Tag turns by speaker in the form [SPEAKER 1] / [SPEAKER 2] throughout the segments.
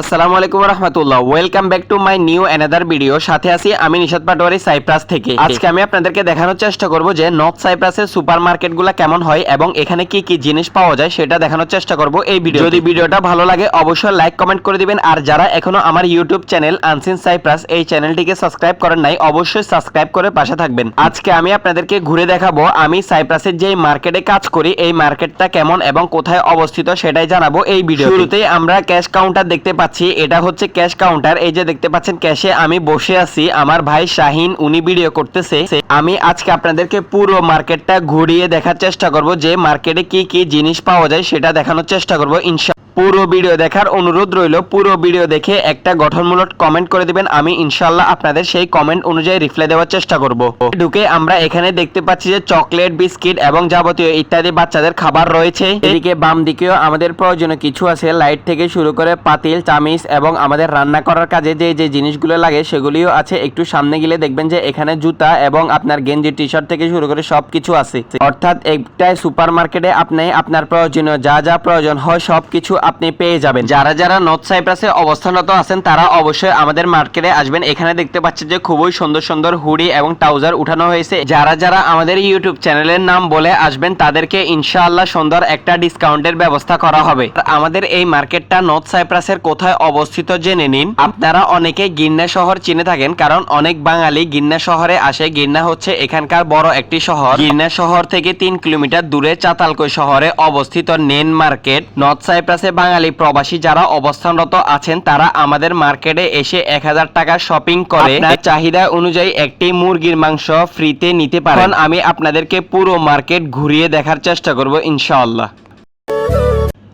[SPEAKER 1] আসসালামু আলাইকুম রহমতুল্লাহ। Welcome back to my new another video সাথে আছি আমি নিশাদ পাটোয়ারি সাইপ্রাস থেকে। আজকে আমি আপনাদেরকে দেখানোর চেষ্টা করব যে নর্থ সাইপ্রাসের সুপার মার্কেটগুলো কেমন হয় এবং এখানে কি কি জিনিস পাওয়া যায় সেটা দেখানোর চেষ্টা করব এই ভিডিও যদি ভিডিওটা ভালো লাগে অবশ্যই লাইক কমেন্ট করে দিবেন। আর যারা এখনও আমার ইউটিউব চ্যানেল আনসিন সাইপ্রাস এই চ্যানেলটিকে সাবস্ক্রাইব করেন নাই অবশ্যই সাবস্ক্রাইব করে পাশে থাকবেন। আজকে আমি আপনাদেরকে ঘুরে দেখাবো আমি সাইপ্রাসের যে মার্কেটে কাজ করি এই মার্কেটটা কেমন এবং কোথায় অবস্থিত সেটাই জানাব এই ভিডিও শুরুতেই আমরা ক্যাশ কাউন্টার দেখতে পাচ্ছি। এটা হচ্ছে ক্যাশ কাউন্টার এই যে দেখতে পাচ্ছেন ক্যাশে আমি বসে আছি। আমার ভাই শাহিন, উনি ভিডিও করতেছে। আমি আজকে আপনাদেরকে পুরো মার্কেটটা ঘুরিয়ে দেখার চেষ্টা করব যে মার্কেটে কি কি জিনিস পাওয়া যায়, সেটা দেখানোর চেষ্টা করব, ইনশা পুরো ভিডিও দেখার অনুরোধ রইল, পুরো ভিডিও দেখে একটা গঠনমূলক কমেন্ট করে দিবেন, আমি ইনশাল্লাহ আপনাদের সেই কমেন্ট অনুযায়ী রিপ্লাই দেওয়ার চেষ্টা করব। ঢুকে আমরা এখানে দেখতে পাচ্ছি যে চকলেট বিস্কিট এবং যাবতীয় ইত্যাদি বাচ্চাদের খাবার রয়েছে। এদিকে বাম দিকেও আমাদের প্রয়োজনীয় কিছু আছে লাইট থেকে শুরু করে পাতিল, চামিচ এবং আমাদের রান্না করার কাজে যে যে জিনিসগুলো লাগে সেগুলিও আছে। একটু সামনে গেলে দেখবেন যে এখানে জুতা এবং আপনার গেঞ্জি টি শার্ট থেকে শুরু করে সব কিছু আছে। অর্থাৎ একটাই সুপার মার্কেটে আপনি আপনার প্রয়োজনীয় যা যা প্রয়োজন হয় সব কিছু আপনি পেয়ে যাবেন। যারা যারা নর্থ সাইপ্রাসে অবস্থানরত আছেন, তারা অবশ্যই আমাদের মার্কেটে আসবেন। এখানে দেখতে পাচ্ছেন যে খুবই সুন্দর সুন্দর হুডি এবং ট্রাউজার উঠানো হয়েছে। যারা যারা আমাদের ইউটিউব চ্যানেলের নাম বলে আসবেন, তাদেরকে ইনশাআল্লাহ সুন্দর একটা ডিসকাউন্টের ব্যবস্থা করা হবে। আমাদের এই মার্কেটটা নর্থ সাইপ্রাসের কোথায় অবস্থিত জেনে নিন। আপনারা অনেকে গিন্না শহর চিনে থাকেন, কারণ অনেক বাঙালি গিন্না শহরে আসে। গিন্না হচ্ছে এখানকার বড় একটি শহর। গিন্না শহর থেকে তিন কিলোমিটার দূরে চাতালকই শহরে অবস্থিত নেন মার্কেট। নর্থ সাইপ্রাসে বাঙালি প্রবাসী যারা অবস্থানরত আছেন তারা আমাদের মার্কেটে এসে এক হাজার টাকা শপিং করে। চাহিদা অনুযায়ী একটি মুরগির মাংস ফ্রিতে নিতে পারেন। আমি আপনাদেরকে পুরো মার্কেট ঘুরিয়ে দেখার চেষ্টা করব ইনশাআল্লাহ।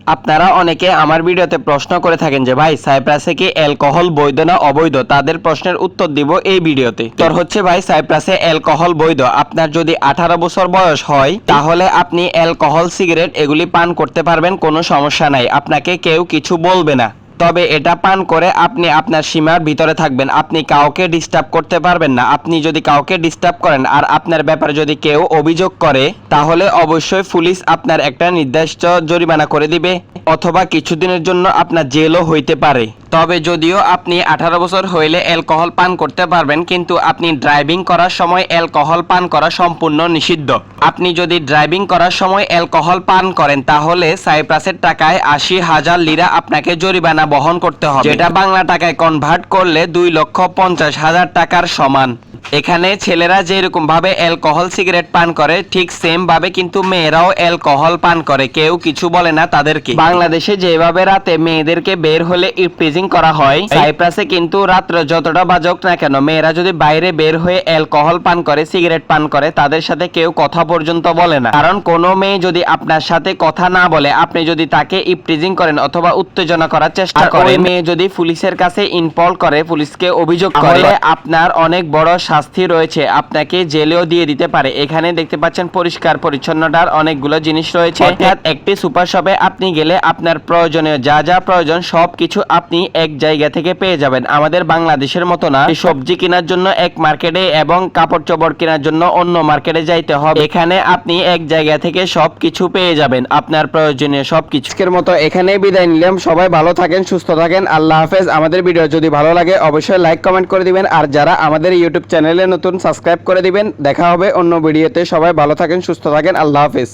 [SPEAKER 1] আপনারা অনেকে আমার ভিডিওতে প্রশ্ন করে থাকেন যে, ভাই, সাইপ্রাসে কি অ্যালকোহল বৈধ না অবৈধ? তাদের প্রশ্নের উত্তর দিব এই ভিডিওতে। তোর হচ্ছে, ভাই, সাইপ্রাসে অ্যালকোহল বৈধ। আপনার যদি আঠারো বছর বয়স হয়, তাহলে আপনি অ্যালকোহল সিগারেট এগুলি পান করতে পারবেন, কোনো সমস্যা নাই। আপনাকে কেউ কিছু বলবে না। তবে এটা পান করে আপনি আপনার সীমার ভিতরে থাকবেন। আপনি কাউকে ডিস্টার্ব করতে পারবেন না। আপনি যদি কাউকে ডিস্টার্ব করেন আর আপনার ব্যাপারে যদি কেউ অভিযোগ করে, তাহলে অবশ্যই পুলিশ আপনার একটা নির্দিষ্ট জরিমানা করে দিবে অথবা কিছুদিনের জন্য আপনার জেলও হইতে পারে। তবে যদিও আপনি আঠারো বছর হইলে অ্যালকোহল পান করতে পারবেন, কিন্তু আপনি ড্রাইভিং করার সময় অ্যালকোহল পান করা সম্পূর্ণ নিষিদ্ধ। আপনি যদি ড্রাইভিং করার সময় অ্যালকোহল পান করেন, তাহলে সাইপ্রাসের টাকায় আশি হাজার লিরা আপনাকে জরিমানা বহন করতে হবে। যেটা বাংলা টাকায় কনভার্ট করলে দুই লক্ষ পঞ্চাশ হাজার টাকার সমান। এখানে ছেলেরা যেরকম ভাবে অ্যালকোহল সিগারেট পান করে ঠিক সেম ভাবে কিন্তু মেয়েরাও অ্যালকোহল পান করে। কেউ কিছু বলে না তাদেরকে। বাংলাদেশে যেভাবে রাতে মেয়েদেরকে বের হলে ইপ্রিজিং করা হয় সাইপ্রাসে কিন্তু রাত্রে যতটা বাজক না কেন মেয়েরা যদি বাইরে বের হয়ে অ্যালকোহল পান করে সিগারেট পান করে তাদের সাথে কেউ কথা পর্যন্ত বলে না। কারণ কোনো মেয়ে যদি আপনার সাথে কথা না বলে আপনি যদি তাকে ইপ্রিজিং করেন অথবা উত্তেজনা করার চেষ্টা করেন মেয়ে যদি পুলিশের কাছে ইনপল করে পুলিশকে অভিযোগ করে আপনার অনেক বড় শাস্তি রয়েছে। আপনাকে জেলেও দিয়ে দিতে পারে। এখানে দেখতে পাচ্ছেন পরিষ্কার পরিচ্ছন্নতার অনেকগুলো জিনিস রয়েছে। অর্থাৎ একটি সুপার শপে আপনি গেলে আপনার প্রয়োজনীয় যা যা প্রয়োজন সব কিছু আপনি এক জায়গা থেকে পেয়ে যাবেন। আমাদের বাংলাদেশের মতো না। সবজি কেনার জন্য এক মার্কেটে এবং কাপড় চোপড় কেনার জন্য অন্য মার্কেটে যাইতে হবে। এখানে আপনি এক জায়গা থেকে সব কিছু পেয়ে যাবেন। আপনার প্রয়োজনীয় সব কিছু মতো এখানে বিদায় নিলাম। সবাই ভালো থাকেন সুস্থ থাকেন। আল্লাহ হাফেজ। আমাদের ভিডিও যদি ভালো লাগে অবশ্যই লাইক কমেন্ট করে দিবেন। আর যারা আমাদের ইউটিউব চ্যানেলে নতুন সাবস্ক্রাইব করে দিবেন। দেখা হবে অন্য ভিডিওতে। সবাই ভালো থাকেন, সুস্থ থাকেন। আল্লাহ হাফেজ।